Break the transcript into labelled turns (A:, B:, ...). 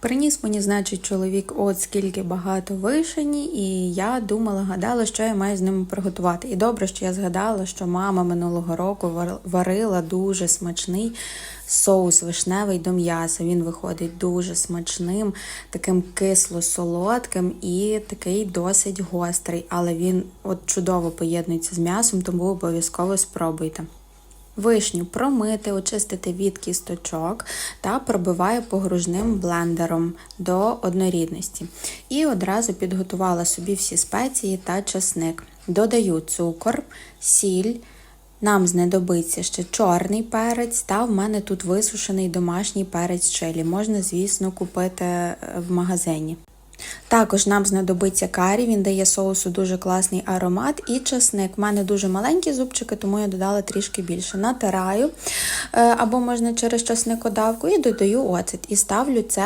A: Приніс мені, значить, чоловік от скільки багато вишені, і я думала, гадала, що я маю з ними приготувати. І добре, що я згадала, що мама минулого року варила дуже смачний соус вишневий до м'яса. Він виходить дуже смачним, таким кисло-солодким і такий досить гострий, але він от чудово поєднується з м'ясом, тому обов'язково спробуйте. Вишню промити, очистити від кісточок та пробиваю погружним блендером до однорідності. І одразу підготувала собі всі спеції та часник. Додаю цукор, сіль. Нам знадобиться ще чорний перець, та в мене тут висушений домашній перець чилі. Можна, звісно, купити е, в магазині. Також нам знадобиться карі, він дає соусу дуже класний аромат і часник. У мене дуже маленькі зубчики, тому я додала трішки більше. Натираю е, або можна через часникодавку і додаю оцет. І ставлю це